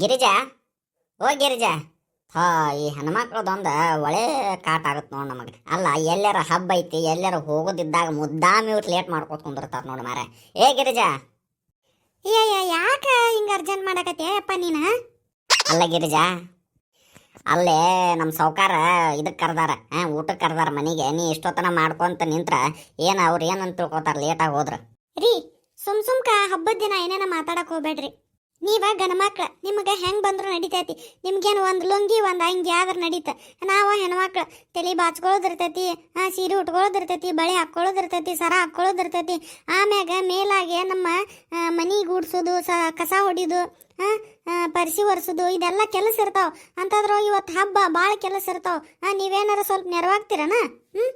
ಗಿರಿಜಾ ಓ ಗಿರಿಜಾ ಹಾ ಈ ಹೆಣ್ಮಕ್ಳದೊಂದು ಒಳ್ಳೆ ಕಾಟ ಆಗುತ್ತೆ ನೋಡಿ ನಮಗೆ. ಅಲ್ಲ ಎಲ್ಲಾರ ಹಬ್ಬ ಐತಿ ಎಲ್ಲಾರ ಹೋಗೋದಿದ್ದಾಗ ಮುದ್ದಾಮಿ ಇವ್ರು ಲೇಟ್ ಮಾಡ್ಕೊತ ಕುಂದಿರ್ತಾರೆ ನೋಡಿ ಮಾರ ಏ ಗಿರಿಜಾ ಏ ಯಾಕ ಹಿಂಗೆ ಅರ್ಜೆಂಟ್ ಮಾಡಕತ್ತೀಯಪ್ಪ ನೀನ? ಅಲ್ಲ ಗಿರಿಜಾ ಅಲ್ಲೇ ನಮ್ಮ ಸಾವ್ಕಾರ ಇದಕ್ಕೆ ಕರ್ದಾರ ಹಾಂ ಊಟಕ್ಕೆ ಕರ್ದಾರ ಮನೆಗೆ ನೀ ಇಷ್ಟೊತ್ತನ ಮಾಡ್ಕೊಂತ ನಿಂತ್ರ ಏನು ಅವ್ರು ಏನಂತ ತಿಳ್ಕೊತಾರೆ ಲೇಟಾಗಿ ಹೋದ್ರ. ರೀ ಸುಮ್ ಸುಮ್ಕ ಹಬ್ಬದ ದಿನ ಏನೇನ ಮಾತಾಡಕ್ ಹೋಗ್ಬೇಡ್ರಿ. ನೀವ ಗಣಮಕ್ಳ ನಿಮ್ಗೆ ಹೆಂಗ್ ಬಂದ್ರು ನಡಿತೈತಿ? ನಿಮ್ಗೇನು ಒಂದು ಲುಂಗಿ, ಒಂದು ಅಂಗಿ ಆದ್ರೆ ನಡೀತ. ನಾವು ಹೆಣ್ಮಕ್ಳು ತಲೆ ಬಾಚ್ಕೊಳ್ಳೋದಿರ್ತೈತಿ ಆ, ಸೀರೆ ಉಟ್ಕೊಳ್ಳೋದಿರ್ತೈತಿ ಬಳೆ ಹಾಕ್ಕೊಳ್ಳೋದಿರ್ತೈತಿ ಸರ ಹಾಕ್ಕೊಳ್ಳೋದಿರ್ತೈತಿ ಆಮ್ಯಾಗ ಮೇಲಾಗೆ ನಮ್ಮ ಮನಿ ಗೂಡ್ಸೋದು ಸ, ಕಸ ಹೊಡಿದು ಪರಿಸಿ ಒರೆಸೋದು, ಇದೆಲ್ಲ ಕೆಲಸ ಇರ್ತಾವ. ಅಂತಂದ್ರೆ ಇವತ್ತು ಹಬ್ಬ ಭಾಳ ಕೆಲಸ ಇರ್ತಾವ. ನೀವೇನಾರ ಸ್ವಲ್ಪ ನೆರವಾಗ್ತೀರನ? ಹ್ಞೂ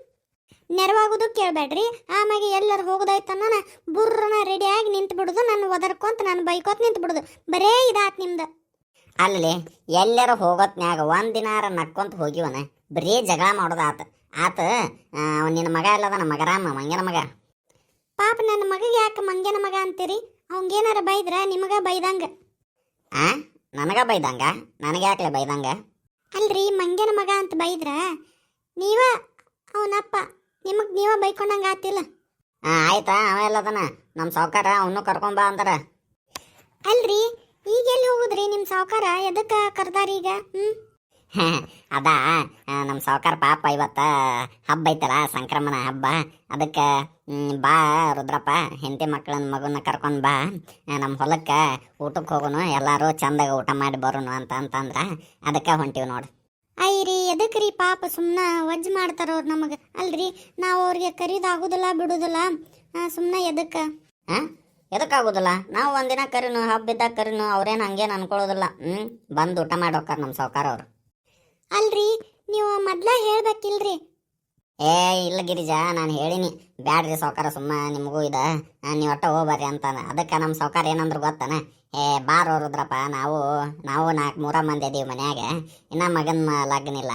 ನೆರವಾಗೋದು ಕೇಳಬೇಡ್ರಿ. ಆಮ್ಯಾಗ ಎಲ್ಲರೂ ಹೋಗೋದಾಯ್ತನ್ನ ಬುರ್ರನ ರೆಡಿಯಾಗಿ ನಿಂತು ಬಿಡುದು ನಾನು ಒದರ್ಕೊಂತ ನಾನು ಬೈಕೋತ್ ನಿಂತು ಬಿಡುದು ಬರೇ ಇದಾತ್ ನಿಮ್ದು. ಅಲ್ಲಿ ಎಲ್ಲರೂ ಹೋಗೋತ್ನ್ಯಾಗ ಒಂದಿನಾರ ದಿನಾರ ನಕ್ಕೊಂತ ಹೋಗಿವನ. ಬರೀ ಜಗಳ ಮಾಡೋದು ಆತ. ಆತ ನಿನ್ನ ಮಗ ಇಲ್ಲದ ನಮ್ಮ ಮಗರಾಮ ಮಂಗನ ಮಗ. ಪಾಪ ನನ್ನ ಮಗಗೆ ಯಾಕೆ ಮಂಗನ ಮಗ ಅಂತೀರಿ? ಅವಂಗೇನಾರ ಬೈದ್ರ? ನಿಮಗ ಬೈದಂಗ. ಆ ನನಗ ಬೈದಂಗ? ನನಗೆ ಯಾಕ್ಲೆ ಬೈದಂಗ? ಅಲ್ರಿ ಮಂಗನ ಮಗ ಅಂತ ಬೈದ್ರ? ನೀವ ಅವನಪ್ಪ. ನಿಮಗ್ ನೀವ ಬೈಕೊಂಡಂಗ ಆತಿಲ್ಲ. ಆಯ್ತಾ ಅವ ಎಲ್ಲದನ ನಮ್ಮ ಸಾವ್ಕಾರ ಅವನು ಬಾ ಅಂತಾರ. ಅಲ್ರಿ ಈಗ ಎಲ್ಲಿ ಹೋಗುದ್ರಿ ನಿಮ್ ಸಾವ್ಕಾರ? ಎದಕ್ಕ ಕರ್ದಾರಿ ಈಗ? ಹ್ಮ್? ಅದ ನಮ್ಮ ಸಾವ್ಕಾರ ಪಾಪ ಇವತ್ತ ಹಬ್ಬ ಐತಲ್ಲ ಸಂಕ್ರಮಣ ಹಬ್ಬ. ಅದಕ್ಕೆ ಬಾ ರುದ್ರಪ್ಪ ಹೆಂಡತಿ ಮಕ್ಕಳನ್ನ ಮಗುನ ಕರ್ಕೊಂಡು ಬಾ. ನಮ್ಮ ಹೊಲಕ್ಕೆ ಊಟಕ್ಕೆ ಹೋಗೋನು ಎಲ್ಲರೂ ಚಂದಾಗ ಊಟ ಮಾಡಿ ಬರೋನು ಅಂತ ಅಂತಂದ್ರ ಅದಕ್ಕೆ ಹೊಂಟಿವಿ ನೋಡಿ. ಐರಿ ಎದಕ್ರಿ ಪಾಪ ಸುಮ್ಮನ ವಜ್ ಮಾಡ್ತಾರ ಅವ್ರು ನಮಗೆ? ಅಲ್ರಿ ನಾವು ಅವ್ರಿಗೆ ಕರೀದಾಗುದಿಲ್ಲ ಬಿಡುದಿಲ್ಲ. ಸುಮ್ಮನೆ ಎದಕ್ಕೆ? ಎದಕ್ಕಾಗೋದಿಲ್ಲ? ನಾವು ಒಂದಿನ ಕರಿನು ಹಬ್ಬ ಇದ್ದಾಗ ಕರಿನು ಅವ್ರೇನು ಹಂಗೇನು ಅನ್ಕೊಳ್ಳೋದಿಲ್ಲ. ಹ್ಞೂ ಬಂದು ಊಟ ಮಾಡಿ ಹೋಗ್ತಾರ ನಮ್ಮ ಸಾವ್ಕಾರ ಅವ್ರು. ಅಲ್ರಿ ನೀವು ಮೊದ್ಲ ಹೇಳ್ಬೇಕಿಲ್ರಿ. ಏ ಇಲ್ಲ ಗಿರಿಜಾ ನಾನು ಹೇಳಿನಿ. ಬ್ಯಾಡ್ರಿ ಸಾವ್ಕಾರ ಸುಮ್ಮ ನಿಮಗೂ ಇದ. ನೀವು ಒಟ್ಟ ಹೋಗ್ಬರ್ರಿ ಅಂತಾನೆ. ಅದಕ್ಕೆ ನಮ್ಮ ಸಾವ್ಕಾರ ಏನಂದ್ರು ಗೊತ್ತಾನ? ಏ, ಬಾರೋ ರುದ್ರಪ್ಪ, ನಾವು ನಾವು ನಾಲ್ಕು ಮೂರ ಮಂದಿ ಇದೀವಿ ಮನ್ಯಾಗ. ಇನ್ನ ಮಗನ ಲಗ್ನ ಇಲ್ಲ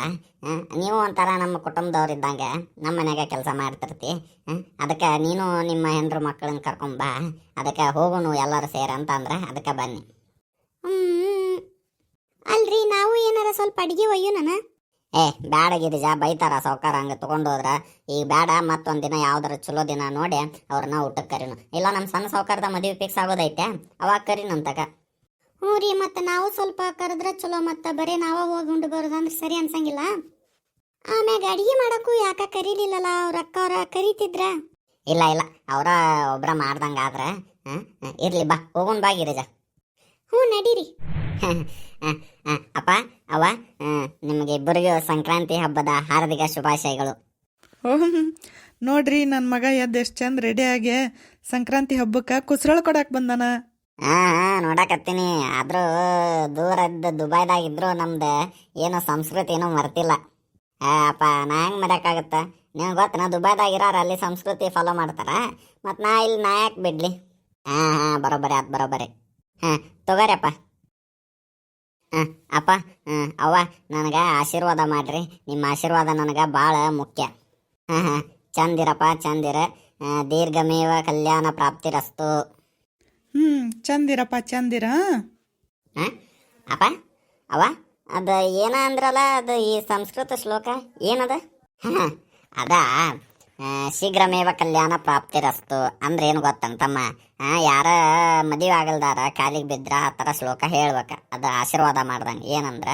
ನೀವು ಒಂಥರ ನಮ್ಮ ಕುಟುಂಬದವ್ರು ಇದ್ದಂಗೆ ನಮ್ಮ ಮನ್ಯಾಗ ಕೆಲಸ ಮಾಡ್ತಿರ್ತಿ. ಅದಕ್ಕೆ ನೀನು ನಿಮ್ಮ ಹೆಂಡ್ರು ಮಕ್ಕಳನ್ನ ಕರ್ಕೊಂಬಾ ಅದಕ್ಕೆ ಹೋಗೋಣ ಎಲ್ಲರೂ ಸೇರ ಅಂತ ಅಂದ್ರೆ ಅದಕ್ಕೆ ಬನ್ನಿ. ಅಲ್ರಿ, ನಾವು ಏನಾರ ಸ್ವಲ್ಪ ಅಡಿಗೆ ಒಯ್ಯೋಣ ಏ ಬೇಡ ಗಿರಿಜಾ ಬೈತಾರ ಸಾವ್ಕಾರ ಹಂಗೆ ತೊಗೊಂಡು ಹೋದ್ರ ಈಗ ಬ್ಯಾಡ ಮತ್ತೊಂದು ದಿನ ಯಾವ್ದಾರ ಚಲೋ ದಿನ ನೋಡಿ ಅವ್ರನ್ನ ಊಟಕ್ಕೆ ಕರೀನು. ಇಲ್ಲ ನಮ್ಮ ಸಣ್ಣ ಸೌಕಾರದ ಮದುವೆ ಫಿಕ್ಸ್ ಆಗೋದೈತೆ ಅವಾಗ ಕರಿನಂತಕ ಹ್ಞೂ ರೀ ಮತ್ತೆ ನಾವು ಸ್ವಲ್ಪ ಕರೆದ್ರೆ ಚಲೋ ಮತ್ತೆ ಬರೀ ನಾವ ಹೋಗಿ ಉಂಡು ಬರೋದಂದ್ರೆ ಸರಿ ಅನ್ಸಂಗಿಲ್ಲ. ಆಮ್ಯಾಗ ಅಡಿಗೆ ಮಾಡೋಕ್ಕೂ ಯಾಕ ಕರೀಲಿಲ್ಲಲ್ಲ ಅವ್ರ ಅಕ್ಕ ಅವ್ರ ಕರೀತಿದ್ರ? ಇಲ್ಲ ಇಲ್ಲ ಅವರ ಒಬ್ರ ಮಾಡ್ದಂಗೆ ಆದ್ರೆ ಆ, ಆ, ಇರ್ಲಿ ಬಾ ಹೋಗೋಣ ಬಾ ಗಿರಿಜಾ. ಹ್ಞೂ ನಡೀರಿ. ಅಪ್ಪ ಅವ ನಿಮಗೆ ಇಬ್ಬರಿಗೂ ಸಂಕ್ರಾಂತಿ ಹಬ್ಬದ ಹಾರ್ದಿಕ ಶುಭಾಶಯಗಳು. ನೋಡ್ರಿ ನನ್ನ ಮಗ ಎದ್ದು ಎಷ್ಟು ಚಂದ ರೆಡಿಯಾಗಿ ಸಂಕ್ರಾಂತಿ ಹಬ್ಬಕ್ಕೆ ಕುಸರಳು ಕೊಡಕ್ಕೆ ಬಂದನ. ಹಾ ಹಾ ನೋಡಕತ್ತೀನಿ. ಆದ್ರೂ ದೂರ ಇದ್ದ ದುಬೈದಾಗ ಇದ್ರು ನಮ್ದು ಏನೋ ಸಂಸ್ಕೃತಿ ಏನೋ ಮರ್ತಿಲ್ಲ. ಅಪ್ಪ ನಾ ಹೆಂಗ್ ಮರಕಾಗತ್ತ ನೀವು ಗೊತ್ತ ನಾ ದುಬೈದಾಗ ಇರೋರು ಅಲ್ಲಿ ಸಂಸ್ಕೃತಿ ಫಾಲೋ ಮಾಡ್ತಾರ. ಮತ್ತು ನಾ ಇಲ್ಲಿ ನಾ ಯಾಕೆ ಬಿಡ್ಲಿ. ಹಾ ಹಾ ಬರೋಬರಿ ಆತ್ ಬರೋಬರಿ. ಹಾ ತಗೋರಿಯಪ್ಪ ಹಾ ಅಪ್ಪ ಹಾ ಅವ್ವ ನನಗೆ ಆಶೀರ್ವಾದ ಮಾಡ್ರಿ. ನಿಮ್ಮ ಆಶೀರ್ವಾದ ನನಗೆ ಭಾಳ ಮುಖ್ಯ. ಹಾಂ ಹಾಂ ಚಂದಿರಪ್ಪ ಚಂದಿರ. ದೀರ್ಘಮೇವ ಕಲ್ಯಾಣ ಪ್ರಾಪ್ತಿರಸ್ತು. ಹ್ಞೂ ಚಂದಿರಪ್ಪ ಚಂದಿರ. ಹಾಂ ಅಪ್ಪ ಅವ ಅದು ಏನ ಅಂದ್ರಲ್ಲ ಅದು ಈ ಸಂಸ್ಕೃತ ಶ್ಲೋಕ? ಏನದ? ಹಾಂ ಅದ? ಶೀಘ್ರಮೇವ ಕಲ್ಯಾಣ ಪ್ರಾಪ್ತಿರಸ್ತು. ಅಂದ್ರೆ ಏನು ಗೊತ್ತಂತಮ್ಮ ಯಾರ ಮದುವೆ ಆಗಲ್ದಾರ, ಕಾಲಿಗೆ ಬಿದ್ರ ಆ ಥರ ಶ್ಲೋಕ ಹೇಳ್ಬೇಕ. ಅದು ಆಶೀರ್ವಾದ ಮಾಡ್ದಂಗೆ. ಏನಂದ್ರ,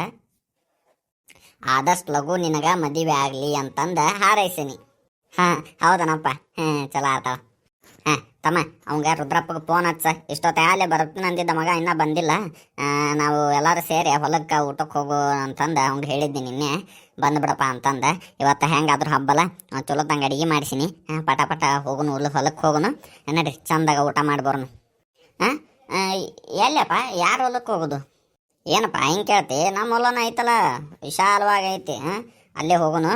ಆದಷ್ಟು ಲಘು ನಿನಗ ಮದುವೆ ಆಗಲಿ ಅಂತಂದ ಹಾರೈಸಿನಿ. ಹಾ, ಹೌದನಪ್ಪ. ಹ್ಞೂ ಚಲೋ ಆತಾವ ಹಾ ತಮ್ಮ, ಅವಂಗ ರುದ್ರಪ್ಪಗೆ ಫೋನ್ ಹಚ್ಚ. ಎಷ್ಟೊತ್ತೆ ಅಲ್ಲೇ ಬರುತ್ತೆ ಅಂದಿದ್ದ ಮಗ, ಇನ್ನೂ ಬಂದಿಲ್ಲ. ನಾವು ಎಲ್ಲರೂ ಸೇರಿ ಹೊಲಕ್ಕೆ ಊಟಕ್ಕೆ ಹೋಗು ಅಂತಂದು ಅವ್ನಿಗೆ ಹೇಳಿದ್ದೆ ನಿನ್ನೆ. ಬಂದ್ಬಿಡಪ್ಪ ಅಂತಂದ. ಇವತ್ತು ಹೆಂಗಾದ್ರೂ ಹಬ್ಬಲ್ಲ ಚಲೋ ತಂಗ ಅಡಿಗೆ ಮಾಡಿಸಿನಿ. ಪಟ ಪಟ ಹೋಗುನು ಉಳ್ಳು ಹೊಲಕ್ಕೆ ಹೋಗುನು. ನಡ್ರಿ, ಚಂದಾಗ ಊಟ ಮಾಡ್ಬೋರ್ನು ಬರೋನು. ಹಾಂ ಎಲ್ಲಪ್ಪ ಯಾರು ಹೊಲಕ್ಕೆ ಹೋಗೋದು? ಏನಪ್ಪ, ಹಿಂಗೆ ಕೇಳ್ತಿ? ನಮ್ಮ ಹೊಲನ ಐತಲ್ಲ ವಿಶಾಲವಾಗಿ ಐತಿ. ಹಾಂ ಅಲ್ಲೇ ಹೋಗುನು.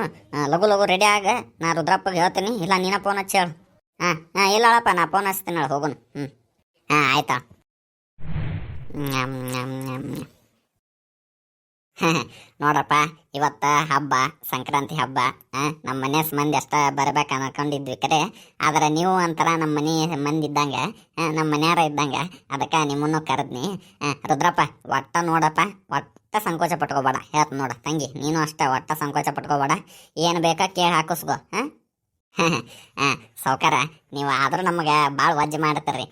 ಲಘು ಲಘು ರೆಡಿ ಆಗ, ನಾ ರುದ್ರಪ್ಪಗೆ ಹೇಳ್ತೀನಿ. ಇಲ್ಲ, ನೀನ ಫೋನ್ ಹಚ್ಚಿ ಹೇಳು. ಹಾಂ ಹಾಂ ಇಲ್ಲಪ್ಪ ನಾ ಫೋನ್ ಹಚ್ತೀನಿ ಹೋಗೋಣ ಹ್ಞೂ ಹಾಂ, ಆಯ್ತಾ? ನೋಡಪ್ಪ. ಇವತ್ತ ಹಬ್ಬ, ಸಂಕ್ರಾಂತಿ ಹಬ್ಬ ನಮ್ಮ ಮನೆ ಮಂದಿ ಅಷ್ಟ ಬರ್ಬೇಕು ಅನ್ಕೊಂಡಿದ್ವಿ ಕರೆ ಆದ್ರೆ ನೀವು ಒಂಥರ ನಮ್ಮ ಮನೆ ಮಂದಿ ಇದ್ದಂಗೆ ನಮ್ಮ ಮನ್ಯಾರ ಇದ್ದಂಗೆ, ಅದಕ್ಕೆ ನಿಮ್ಮನ್ನು ಕರೆದ್ನಿ. ರುದ್ರಪ್ಪ, ಒಟ್ಟ ನೋಡಪ್ಪ, ಒಟ್ಟ ಸಂಕೋಚ ಪಟ್ಕೋಬೇಡ. ಹೇಳ್ತ ನೋಡ, ತಂಗಿ, ನೀನು ಅಷ್ಟ ಒಟ್ಟ ಸಂಕೋಚ ಪಟ್ಕೋಬೇಡ. ಏನು ಬೇಕಾ ಕೇಳಿ ಹಾಕಿಸ್ಕೋ, ಹಾಂ. ಸೌಕಾರ ನೀವು ಆದ್ರೂ ನಮಗೆ ಭಾಳ ವಜ್ಜೆ ಮಾಡ್ತೀರಿ.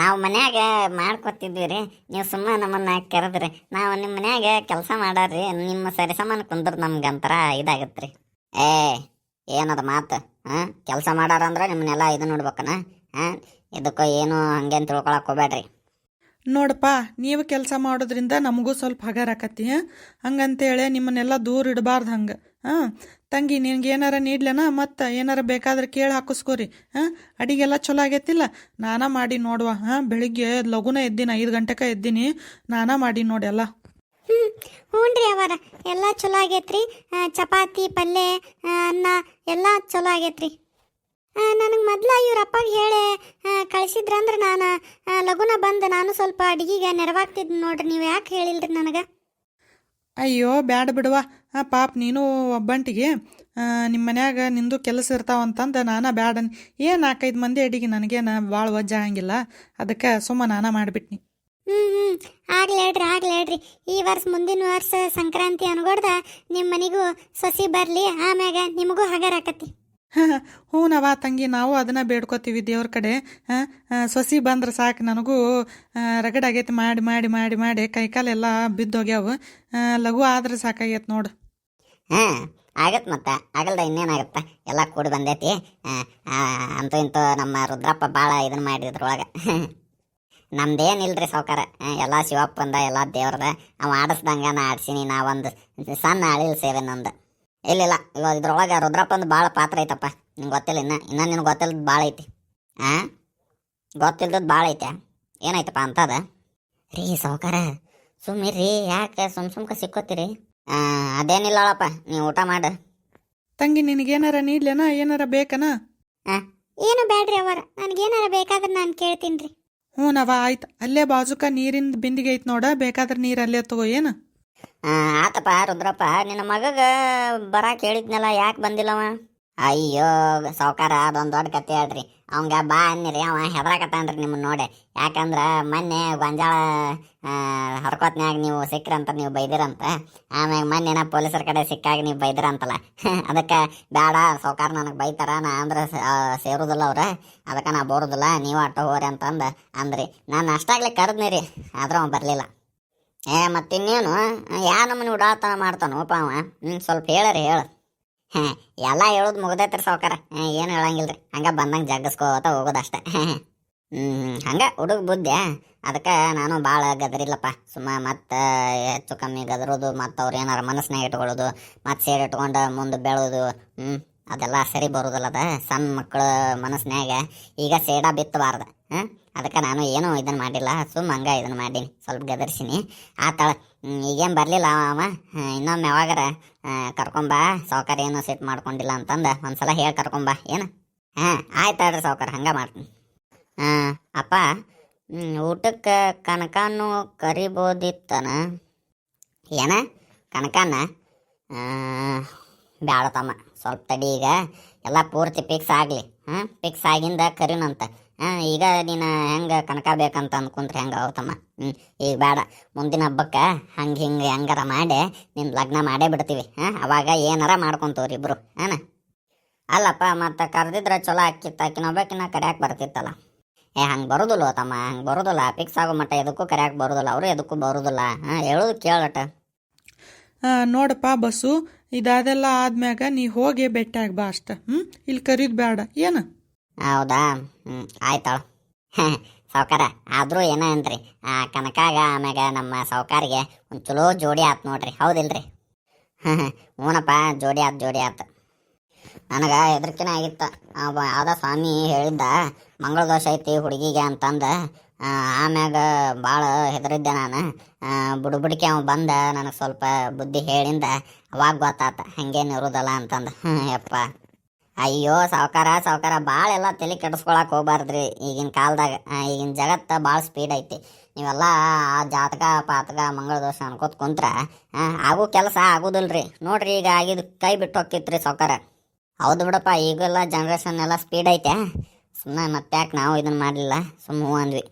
ನಾವು ಮನ್ಯಾಗ ಮಾಡ್ಕೊತಿದ್ವಿ ರೀ ನೀವು ಸುಮ್ಮನೆ ನಮ್ಮನ್ನ ಕರೆದ್ರಿ. ನಾವು ನಿಮ್ಮ ಮನ್ಯಾಗ ಕೆಲಸ ಮಾಡಾರ್ರಿ. ನಿಮ್ಮ ಸರಿ ಸಮಾನ ಕುಂದ್ರೆ ನಮ್ಗೆ ಒಂಥರ ಇದಾಗತ್ತೆ ರೀ ಏ, ಏನದ ಮಾತು? ಹಾಂ ಕೆಲಸ ಮಾಡಾರಂದ್ರೆ ನಿಮ್ಮನ್ನೆಲ್ಲ ಇದು ನೋಡ್ಬೇಕನ? ಹಾಂ ಇದಕ್ಕೂ ಏನು ಹಂಗೇನು ತಿಳ್ಕೊಳಕ್ಕೆ ಹೋಗ್ಬೇಡ್ರಿ ನೋಡಪ್ಪ, ನೀವು ಕೆಲಸ ಮಾಡೋದ್ರಿಂದ ನಮಗೂ ಸ್ವಲ್ಪ ಹಗಾರ ಹಾಂ ಹಂಗಂತೇಳಿ ನಿಮ್ಮನ್ನೆಲ್ಲ ದೂರ ಇಡಬಾರ್ದು ಹಂಗೆ. ಹಾಂ ತಂಗಿ ನಿನ್ಗೆ ಏನಾರ ನೀಡ್ಲೇನ? ಮತ್ತು ಏನಾರ ಬೇಕಾದ್ರೆ ಕೇಳಿ ಹಾಕಿಸ್ಕೋರಿ. ಹಾಂ ಅಡಿಗೆಲ್ಲ ಚಲೋ ಆಗೈತಿಲ್ಲ. ನಾನಾ ಮಾಡಿ ನೋಡುವ. ಹಾಂ ಬೆಳಿಗ್ಗೆ ಲಘುನ ಎದ್ದೀನಿ ಐದು ಗಂಟೆಗೆ ಎದ್ದೀನಿ. ನಾನಾ ಮಾಡಿ ನೋಡಿ ಎಲ್ಲ. ಹ್ಞೂ ರೀ ಅವರ. ಎಲ್ಲ ಚಲೋ ಆಗೈತ್ರಿ. ಚಪಾತಿ ಪಲ್ಯ ಅನ್ನ ಎಲ್ಲ ಚಲೋ ಆಗೈತ್ರಿ. ನನಗೆ ಮೊದ್ಲ ಇವ್ರ ಅಪ್ಪಗೆ ಹೇಳಿ ಕಳಿಸಿದ್ರಂದ್ರೆ ನಾನು ಆ, ಲಗುನ ಬಂದು ನಾನು ಸ್ವಲ್ಪ ಅಡಿಗೆಗೆ ನೆರವಾಗ್ತಿದ್ ನೋಡ್ರಿ. ನೀವು ಯಾಕೆ ಹೇಳಿಲ್ರಿ ನನಗೆ? ಅಯ್ಯೋ ಬ್ಯಾಡ ಬಿಡುವ. ಆ ಪಾಪ ನೀನು ಒಬ್ಬಂಟಿಗೆ ನಿಮ್ಮ ಮನ್ಯಾಗ ನಿಂದು ಕೆಲಸ ಇರ್ತಾವಂತಂದು ನಾನು ಬ್ಯಾಡ ಏನು ನಾಲ್ಕೈದು ಮಂದಿ ಅಡಿಗೆ ನನಗೇನು ಭಾಳ ವಜ್ಜ ಆಗಂಗಿಲ್ಲ. ಅದಕ್ಕೆ ಸುಮ್ಮ ನಾನು ಮಾಡಿಬಿಟ್ನಿ. ಹ್ಞೂ ಹ್ಞೂ ಆಗ್ಲಿ ಹೇಳ್ರಿ ಆಗ್ಲಿ ಹೇಳ್ರಿ. ಈ ವರ್ಷ ಮುಂದಿನ ವರ್ಷ ಸಂಕ್ರಾಂತಿ ಅನ್ಗೊಡ್ದ ನಿಮ್ಮ ಮನೆಗೂ ಸಸಿ ಬರಲಿ ಆಮ್ಯಾಗ ನಿಮಗೂ ಹಗರ್ ಆಕತಿ. ಹ್ಞೂನವ ತಂಗಿ ನಾವು ಅದನ್ನ ಬೇಡ್ಕೋತೀವಿ ದೇವ್ರ ಕಡೆ. ಸಸಿ ಬಂದ್ರೆ ಸಾಕು ನನಗೂ ರಗಡಾಗೈತಿ ಮಾಡಿ ಮಾಡಿ ಮಾಡಿ ಮಾಡಿ ಕೈಕಾಲೆಲ್ಲ ಬಿದ್ದೋಗ್ಯಾವ. ಲಘು ಆದ್ರೆ ಸಾಕಾಗೈತೆ ನೋಡು. ಹಾಂ ಆಗತ್ತೆ ಮತ್ತೆ. ಆಗಲ್ದ ಇನ್ನೇನಾಗತ್ತೆ? ಎಲ್ಲ ಕೂಡಿ ಬಂದೈತಿ. ಅಂತೂ ಇಂತೂ ನಮ್ಮ ರುದ್ರಪ್ಪ ಭಾಳ ಇದನ್ನ ಮಾಡಿದ್ರೊಳಗೆ ನಮ್ದೇನಿಲ್ರಿ ಸಾವುಕಾರ? ಎಲ್ಲ ಶಿವಪ್ಪಂದ, ಎಲ್ಲ ದೇವ್ರದ. ಅವ ಆಡಿಸ್ದಂಗೆ ನಾ ಆಡ್ಸೀನಿ, ನಾ ಒಂದು ಸಣ್ಣ ಅಳಿಲ್ ಸೇವೆ ನಂದು. ಇಲ್ಲ ಇವಾಗ ಇದ್ರೊಳಗೆ ರುದ್ರಪ್ಪಂದು ಭಾಳ ಪಾತ್ರ ಐತಪ್ಪ. ನಿಂಗೆ ಗೊತ್ತಿಲ್ಲ ಇನ್ನ. ಇನ್ನ ನಿನ್ಗೆ ಗೊತ್ತಿಲ್ಲದ ಭಾಳ ಐತಿ. ಹಾಂ ಗೊತ್ತಿಲ್ದದ್ದು ಭಾಳ ಐತೆ ಏನಾಯ್ತಪ್ಪ ಅಂತದ? ರೀ ಸಾವ್ಕಾರ ರೀ ಯಾಕೆ ಸುಮ್ ಸುಮ್ಕ ಸಿಕ್ಕೋತೀರಿ? ಅದೇನಿಲ್ಲಳಪ್ಪ ನೀವು ಊಟ ಮಾಡ. ತಂಗಿ ನಿನಗೇನಾರ ನೀಡ್ಲೇನ ಏನಾರ ಬೇಕನ? ಏನು ಬೇಡ್ರಿ ಅವರ ನನಗೇನಾರ ಬೇಕಾದ್ರೆ ನಾನು ಕೇಳ್ತೀನಿ ರೀ ಹ್ಞೂನವ ಆಯ್ತು. ಅಲ್ಲೇ ಬಾಜುಕ ನೀರಿಂದ ಬಿಂದಿಗೆ ಐತ್ ನೋಡ ಬೇಕಾದ್ರೆ ನೀರು ಅಲ್ಲೇ ತಗೋ ಏನು? ಆತಪ್ಪ ರುದ್ರಪ್ಪ ನಿನ್ನ ಮಗಗ ಬರಾಕ್ ಹೇಳಿದ್ನಲ್ಲ ಯಾಕೆ ಬಂದಿಲ್ಲವ? ಅಯ್ಯೋ, ಸಾವ್ಕಾರ, ಅದೊಂದು ದೊಡ್ಡ ಕತೆ ಹೇಳ್ರಿ. ಅವಂಗ ಬಾ ಅನ್ನಿರಿ, ಅವ ಹೆದರಾಕತ್ತಾನ್ರಿ ನಿಮ್ಮನ್ನ ನೋಡಿ. ಯಾಕಂದ್ರೆ ಮೊನ್ನೆ ಗೊಂಜಾಳ ಹರ್ಕೋತ್ನ್ಯಾಗ ನೀವು ಸಿಕ್ಕ್ರಂತ, ನೀವು ಬೈದಿರಂತ. ಆಮ್ಯಾಗ ಮೊನ್ನೆ ನಾ ಪೊಲೀಸರ ಕಡೆ ಸಿಕ್ಕಾಗ ನೀವು ಬೈದಿರಂತಲ್ಲ. ಅದಕ್ಕೆ ಬೇಡ ಸಾವ್ಕಾರ ನನಗೆ ಬೈತಾರ, ನಾ ಅಂದ್ರೆ ಸೇರೋದಿಲ್ಲ ಅವ್ರು. ಅದಕ್ಕೆ ನಾ ಬರುದಿಲ್ಲ, ನೀವು ಆಟೋ ಹೋರಿ ಅಂತಂದು ಅಂದ್ರಿ. ನಾನು ಅಷ್ಟಾಗ್ಲಿ ಕರೆದ್ನಿ ರೀ ಆದ್ರೆ ಅವ ಬರಲಿಲ್ಲ. ಏ, ಮತ್ತಿನ್ನೇನು? ಯಾ ನಮ್ಮನ್ನ ಉಡಾತನ ಮಾಡ್ತಾನೋಪ ಅವ. ಹ್ಞೂ ಸ್ವಲ್ಪ ಹೇಳರಿ, ಹೇಳು. ಎಲ್ಲ ಹೇಳೋದು ಮುಗ್ದೈತ್ರಿ ಸಾವ್ಕಾರ. ಏನು ಹೇಳಂಗಿಲ್ರಿ. ಹಂಗೆ ಬಂದಂಗೆ ಜಗ್ಗಿಸ್ಕೋತ ಹೋಗೋದಷ್ಟೇ ಹ್ಞೂ ಹಂಗೆ ಹುಡುಗ ಬುದ್ಧಿ ಅದಕ್ಕೆ ನಾನು ಭಾಳ ಗದರಿಲ್ಲಪ್ಪ. ಸುಮ್ಮ ಮತ್ತು ಹೆಚ್ಚು ಕಮ್ಮಿ ಗದರೋದು, ಮತ್ತು ಅವ್ರು ಏನಾರ ಮನಸ್ಸಿನಾಗ ಇಟ್ಕೊಳ್ಳೋದು, ಮತ್ತು ಸೇರಿ ಇಟ್ಕೊಂಡು ಮುಂದೆ ಬೆಳೋದು ಹ್ಞೂ ಅದೆಲ್ಲ ಸರಿ ಬರುವುದಿಲ್ಲ ಅದ. ಸಣ್ಣ ಮಕ್ಕಳು ಮನಸ್ಸಿನಾಗ ಈಗ ಸೇಡ ಬಿತ್ತಬಾರ್ದ. ಹಾಂ? ಅದಕ್ಕೆ ನಾನು ಏನೂ ಇದನ್ನು ಮಾಡಿಲ್ಲ. ಸುಮ್ಮ ಹಂಗೆ ಇದನ್ನು ಮಾಡೀನಿ. ಸ್ವಲ್ಪ ಗದರ್ಸಿನಿ. ಆತಾಳ ಈಗೇನು ಬರಲಿಲ್ಲ ಅವ? ಇನ್ನೊಮ್ಮೆ ಯಾವಾಗಾರ ಕರ್ಕೊಂಬಾ ಸಾವ್ಕಾರ ಏನು ಸೆಟ್ ಮಾಡ್ಕೊಂಡಿಲ್ಲ ಅಂತಂದು ಒಂದ್ಸಲ ಹೇಳಿ ಕರ್ಕೊಂಬ ಏನು? ಹಾಂ, ಆಯ್ತು ಹೇಳ್ರಿ ಸಾವ್ಕಾರ, ಹಂಗೆ ಮಾಡ್ತೀನಿ. ಹಾಂ, ಅಪ್ಪ ಊಟಕ್ಕೆ ಕನಕನು ಕರಿಬೋದಿತ್ತನ? ಏನ? ಕನಕನ? ಬ್ಯಾಡ ತಮ್ಮ. ಸ್ವಲ್ಪ ತಡಿ ಈಗ. ಎಲ್ಲ ಪೂರ್ತಿ ಫಿಕ್ಸ್ ಆಗಲಿ. ಹಾಂ ಫಿಕ್ಸ್ ಆಗಿಂದ ಕರೀನಂತ ಹಾಂ, ಈಗ ನೀನು ಹೆಂಗೆ ಕನಕ ಬೇಕಂತ ಅಂದ್ಕೊಂಡ್ರೆ ಹೆಂಗೆ ಅವತಮ್ಮ ಹ್ಞೂ ಈಗ ಬೇಡ. ಮುಂದಿನ ಹಬ್ಬಕ್ಕೆ ಹಂಗೆ ಹಿಂಗೆ ಹೆಂಗಾರ ಮಾಡಿ ನಿನ್ನ ಲಗ್ನ ಮಾಡೇ ಬಿಡ್ತೀವಿ. ಹಾಂ, ಅವಾಗ ಏನಾರ ಮಾಡ್ಕೊಂತವ್ರಿ ಇಬ್ಬರು ಹಾಂ ಅಲ್ಲಪ್ಪ, ಮತ್ತು ಕರೆದಿದ್ರೆ ಚಲೋ ಆಕಿತ್ತು ಆಕಿನೊಬ್ಬಕಿನ ಕರ್ಯಾಕೆ ಬರ್ತಿತ್ತಲ್ಲ. ಏ, ಹಂಗೆ ಬರೋದಿಲ್ಲ ತಮ್ಮ, ಹಂಗೆ ಬರೋದಿಲ್ಲ. ಫಿಕ್ಸ್ ಆಗೋ ಮಟ್ಟ ಎದಕ್ಕೂ ಕರ್ಯಾಕೆ ಬರೋದಿಲ್ಲ. ಅವರು ಎದಕ್ಕೂ ಬರೋದಿಲ್ಲ. ಹಾಂ, ಹೇಳೋದು ಕೇಳಟ ನೋಡಪ್ಪ ಬಸ್ಸು ಇದಾದೆಲ್ಲ ಆದ್ಮ್ಯಾಗ ನೀ ಹೋಗಿ ಬೆಟ್ಟಾಗ ಬಾ ಅಷ್ಟ. ಹ್ಞೂ ಇಲ್ಲಿ ಕರೀದ್ ಬೇಡ ಏನು? ಹೌದಾ? ಹ್ಞೂ ಆಯ್ತಾಳು ಸಾವ್ಕಾರ, ಆದರೂ ಏನ ಅಂದ್ರಿ? ಆ ಕನಕಾಗ ಆಮ್ಯಾಗ ನಮ್ಮ ಸಾವ್ಕಾರಿಗೆ ಒಂದು ಚಲೋ ಜೋಡಿ ಆತ್ ನೋಡ್ರಿ. ಹೌದಿಲ್ರಿ ಹ್ಞೂನಪ್ಪ ಜೋಡಿ ಆತ್, ಜೋಡಿ ಆತು. ನನಗೆ ಹೆದರ್ಕಿನ ಆಗಿತ್ತ. ಅವ ಯಾವ್ದ ಸ್ವಾಮಿ ಹೇಳಿದ್ದ ಮಂಗಳ ದೋಷ ಐತಿ ಹುಡುಗಿಗೆ ಅಂತಂದ ಆಮ್ಯಾಗ ಭಾಳ ಹೆದರಿದ್ದೆ ನಾನು. ಬುಡುಬುಡಿಕೆ ಅವ ಬಂದ, ನನಗೆ ಸ್ವಲ್ಪ ಬುದ್ಧಿ ಹೇಳಿಂದ ಅವಾಗ ಗೊತ್ತಾತ, ಹಂಗೇನು ಇರೋದಲ್ಲ ಅಂತಂದು. ಯಪ್ಪ. ಅಯ್ಯೋ, ಸಾವ್ಕಾರ ಸಾವ್ಕಾರ ಭಾಳ ಎಲ್ಲ ತಲೆ ಕೆಡಿಸ್ಕೊಳಕ್ ಹೋಗ್ಬಾರ್ದ್ರಿ ಈಗಿನ ಕಾಲದಾಗ. ಈಗಿನ ಜಗತ್ತು ಭಾಳ ಸ್ಪೀಡ್ ಐತಿ. ನೀವೆಲ್ಲ ಆ ಜಾತಕ, ಪಾತಕ ಮಂಗಳ ದೋಷ ಅನ್ಕೋತ ಕುಂತ್ರ ಆಗೋ ಕೆಲಸ ಆಗೋದಿಲ್ರಿ. ನೋಡ್ರಿ ಈಗ ಆಗಿದ ಕೈ ಬಿಟ್ಟು ಹೋಗ್ತಿತ್ರಿ ಸೌಕಾರ ಹೌದು ಬಿಡಪ್ಪ, ಈಗೆಲ್ಲ ಜನ್ರೇಷನ್ ಎಲ್ಲ ಸ್ಪೀಡ್ ಐತೆ. ಸುಮ್ಮನೆ ಮತ್ತೆ ಯಾಕೆ ನಾವು ಇದನ್ನು ಮಾಡಲಿಲ್ಲ? ಸುಮ್ಮ ಅಂದ್ವಿ.